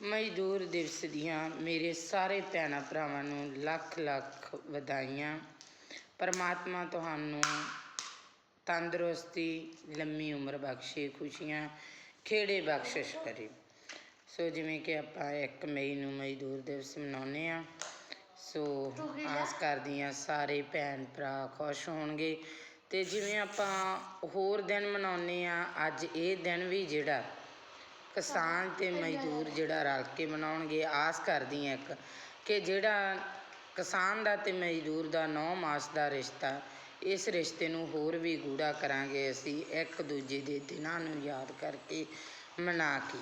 ਮਜ਼ਦੂਰ ਦਿਵਸ ਦੀਆਂ ਮੇਰੇ ਸਾਰੇ ਭੈਣਾਂ ਭਰਾਵਾਂ ਨੂੰ ਲੱਖ ਲੱਖ ਵਧਾਈਆਂ। ਪਰਮਾਤਮਾ ਤੁਹਾਨੂੰ ਤੰਦਰੁਸਤੀ, ਲੰਮੀ ਉਮਰ ਬਖਸ਼ੇ, ਖੁਸ਼ੀਆਂ, ਖੇੜੇ ਬਖਸ਼ਿਸ਼ ਕਰੇ। ਸੋ ਜਿਵੇਂ ਕਿ ਆਪਾਂ 1 ਮਈ ਨੂੰ ਮਜ਼ਦੂਰ ਦਿਵਸ ਮਨਾਉਂਦੇ ਆ ਸੋ ਆਸ ਕਰਦੀ ਹਾਂ ਸਾਰੇ ਭੈਣ ਭਰਾ ਖੁਸ਼ ਹੋਣਗੇ। ਤੇ ਜਿਵੇਂ ਆਪਾਂ ਹੋਰ ਦਿਨ ਮਨਾਉਂਦੇ ਆ ਅੱਜ ਇਹ ਦਿਨ ਵੀ ਜਿਹੜਾ ਕਿਸਾਨ ਤੇ ਮਜ਼ਦੂਰ ਜਿਹੜਾ ਰਲ ਕੇ ਮਨਾਉਣਗੇ, ਆਸ ਕਰਦੀ ਹਾਂ ਇੱਕ ਕਿ ਜਿਹੜਾ ਕਿਸਾਨ ਦਾ ਤੇ ਮਜ਼ਦੂਰ ਦਾ 9 ਮਾਸ ਦਾ ਰਿਸ਼ਤਾ, ਇਸ ਰਿਸ਼ਤੇ ਨੂੰ ਹੋਰ ਵੀ ਗੂੜਾ ਕਰਾਂਗੇ ਅਸੀਂ ਇੱਕ ਦੂਜੇ ਦੇ ਦਿਨਾਂ ਨੂੰ ਯਾਦ ਕਰਕੇ ਮਨਾ ਕੇ।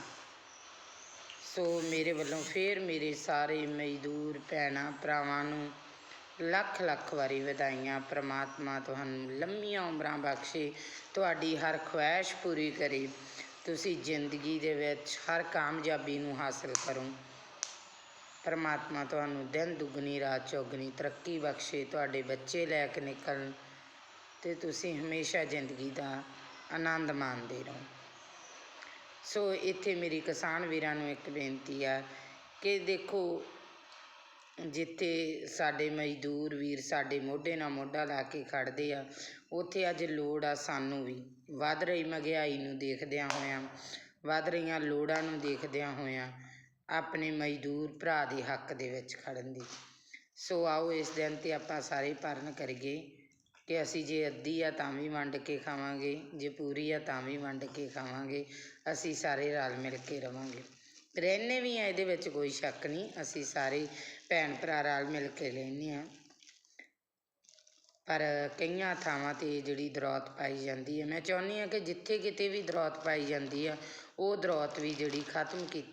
ਸੋ ਮੇਰੇ ਵੱਲੋਂ ਫੇਰ ਮੇਰੇ ਸਾਰੇ ਮਜ਼ਦੂਰ ਭੈਣਾਂ ਭਰਾਵਾਂ ਨੂੰ ਲੱਖ ਲੱਖ ਵਾਰੀ ਵਧਾਈਆਂ। ਪ੍ਰਮਾਤਮਾ ਤੁਹਾਨੂੰ ਲੰਮੀਆਂ ਉਮਰਾਂ ਬਖਸ਼ੇ, ਤੁਹਾਡੀ ਹਰ ਖੁਆਇਸ਼ ਪੂਰੀ ਕਰੇ। ਤੁਸੀਂ ਜ਼ਿੰਦਗੀ ਦੇ ਵਿੱਚ ਹਰ ਕਾਮਯਾਬੀ ਨੂੰ ਹਾਸਲ ਕਰੋ। ਪਰਮਾਤਮਾ ਤੁਹਾਨੂੰ ਦਿਨ ਦੁੱਗਣੀ, ਰਾਤ ਚੌਗਣੀ ਤਰੱਕੀ ਬਖਸ਼ੇ, ਤੁਹਾਡੇ ਬੱਚੇ ਲੈ ਕੇ ਨਿਕਲਣ ਤੇ ਤੁਸੀਂ ਹਮੇਸ਼ਾ ਜ਼ਿੰਦਗੀ ਦਾ ਆਨੰਦ ਮਾਣਦੇ ਰਹੋ। ਸੋ ਇੱਥੇ ਮੇਰੀ ਕਿਸਾਨ ਵੀਰਾਂ ਨੂੰ ਇੱਕ ਬੇਨਤੀ ਆ ਕਿ ਦੇਖੋ ਜਿੱਥੇ ਸਾਡੇ ਮਜ਼ਦੂਰ ਵੀਰ ਸਾਡੇ ਮੋਢੇ ਨਾਲ ਮੋਢਾ ਲਾ ਕੇ ਖੜ੍ਹਦੇ ਆ, ਉੱਥੇ ਅੱਜ ਲੋੜ ਆ ਸਾਨੂੰ ਵੀ। ਵੱਧ ਰਹੀ ਮਹਿੰਗਾਈ ਨੂੰ ਦੇਖਦਿਆਂ ਹੋਇਆਂ, ਵੱਧ ਰਹੀਆਂ ਲੋੜਾਂ ਨੂੰ ਦੇਖਦਿਆਂ ਹੋਇਆਂ ਆਪਣੇ ਮਜ਼ਦੂਰ ਭਰਾ ਦੇ ਹੱਕ ਦੇ ਵਿੱਚ ਖੜ੍ਹਨ ਦੀ। ਸੋ ਆਓ ਇਸ ਦਿਨ ਤੇ ਆਪਾਂ ਸਾਰੇ ਪਰਨ ਕਰੀਏ ਕਿ ਅਸੀਂ ਜੇ ਅੱਧੀ ਆ ਤਾਂ ਵੀ ਵੰਡ ਕੇ ਖਾਵਾਂਗੇ, ਜੇ ਪੂਰੀ ਆ ਤਾਂ ਵੀ ਵੰਡ ਕੇ ਖਾਵਾਂਗੇ, ਅਸੀਂ ਸਾਰੇ ਰਲ ਮਿਲ ਕੇ ਰਵਾਂਗੇ। ਰਹਿੰਦੇ ਵੀ ਆ, ਇਹਦੇ ਵਿੱਚ ਕੋਈ ਸ਼ੱਕ ਨਹੀਂ। ਅਸੀਂ ਸਾਰੇ ਭੈਣ ਭਰਾ ਰਲ ਮਿਲ ਕੇ ਰਹਿੰਦੇ ਆ। ਪਰ ਕਈਆਂ ਥਾਵਾਂ ਤੇ ਜਿਹੜੀ ਦਰੌਤ ਪਾਈ ਜਾਂਦੀ ਹੈ ਮੈਂ ਚਾਹੁੰਦੀ ਹਾਂ ਕਿ ਜਿੱਥੇ ਕਿਤੇ ਵੀ ਦਰੌਤ ਪਾਈ ਜਾਂਦੀ ਆ, ਉਹ ਦਰੌਤ ਵੀ ਜਿਹੜੀ ਖਤਮ ਕੀਤੀ